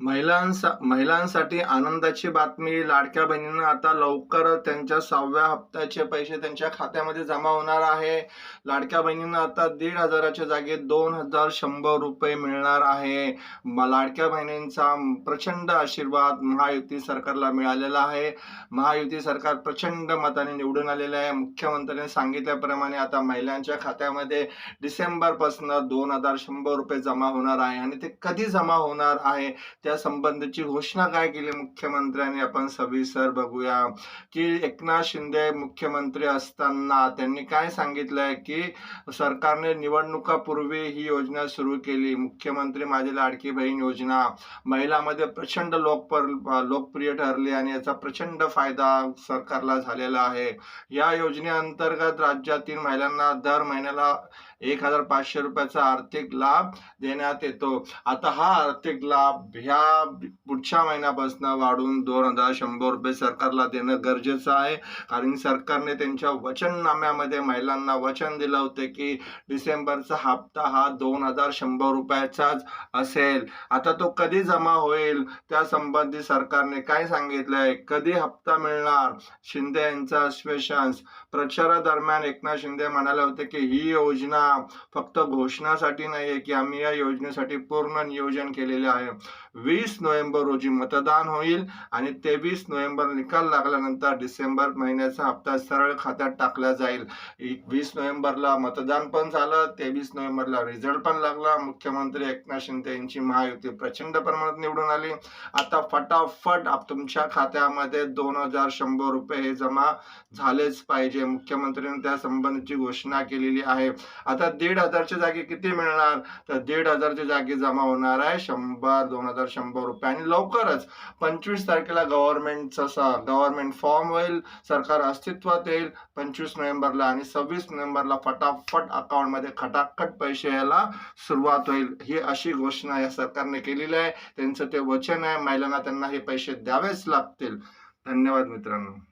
महिलांसा महिलांसाठी आनंदाची बातमी. लाडक्या बहिणींना आता लवकर त्यांच्या सहाव्या हप्त्याचे पैसे त्यांच्या खात्यामध्ये जमा होणार आहे. लाडक्या बहिणींना आता दीड हजाराच्या जागी दोन हजार शंभर रुपये मिळणार आहे. लाडक्या बहिणींचा प्रचंड आशीर्वाद महायुती सरकारला मिळालेला आहे. महायुती सरकार प्रचंड मताने निवडून आलेले आहे. मुख्यमंत्र्यांनी सांगितल्याप्रमाणे आता महिलांच्या खात्यामध्ये डिसेंबरपासून दोन हजार शंभर रुपये जमा होणार आहे आणि ते कधी जमा होणार आहे? त्या संबंधीची घोषणा काय केली मुख्यमंत्र्यांनी? आपण सविस्तर बघूया की एकनाथ शिंदे मुख्यमंत्री असताना त्यांनी काय सांगितलंय की सरकारने निवडणुकापूर्वी ही योजना सुरू केली. मुख्यमंत्री माझी लाडकी बहीण योजना. महिलामध्ये प्रचंड लोकपर लोकप्रिय ठरली आणि याचा प्रचंड फायदा सरकारला झालेला आहे. या योजनेअंतर्गत राज्यातील महिलांना दर महिन्याला एक हजार पाचशे रुपयाचा आर्थिक लाभ देण्यात येतो. आता हा आर्थिक लाभ ह्या पुढच्या महिन्यापासून वाढून दोन हजार शंभर रुपये सरकारला देणं गरजेचं आहे. कारण सरकारने त्यांच्या वचननाम्यामध्ये महिलांना वचन दिलं होतं की डिसेंबरचा हप्ता हा दोन हजार शंभर रुपयाचाच असेल. आता तो कधी जमा होईल? त्या संबंधी सरकारने काय सांगितलंय? कधी हप्ता मिळणार? शिंदे यांचं आश्वासन प्रचारादरम्यान एकनाथ शिंदे म्हणाले होते की ही योजना फक्त घोषणासाठी नाहीये की आम्ही या योजनेसाठी पूर्ण नियोजन केलेले आहे. वीस नोव्हेंबर रोजी मतदान होईल आणि तेवीस नोव्हेंबर निकाल लागल्यानंतर डिसेंबर महिन्याचा हप्ता सरळ खात्यात टाकला जाईल. वीस नोव्हेंबरला मतदान पण झालं तेवीस नोव्हेंबरला रिझल्ट पण लागला. मुख्यमंत्री एकनाथ शिंदे यांची महायुती प्रचंड प्रमाणात निवडून आली. आता फटाफट तुमच्या खात्यामध्ये दोन हजार शंभर रुपये हे जमा झालेच पाहिजे. मुख्यमंत्र्यांनी त्या संबंधीची घोषणा केलेली आहे. आता दीड हजारच्या जागी किती मिळणार? तर दीड हजारच्या जागी जमा होणार आहे शंभर दोन हजार शंभर रुपये आणि लवकरच पंचवीस तारखेला गव्हर्नमेंटचा गव्हर्नमेंट फॉर्म होईल सरकार अस्तित्वात येईल पंचवीस नोव्हेंबरला आणि सव्वीस नोव्हेंबरला फटाफट अकाउंटमध्ये खटाखट पैसे यायला सुरुवात होईल. ही अशी घोषणा या सरकारने केलेली आहे. त्यांचं ते वचन आहे. महिलांना त्यांना हे पैसे द्यावेच लागतील. धन्यवाद मित्रांनो.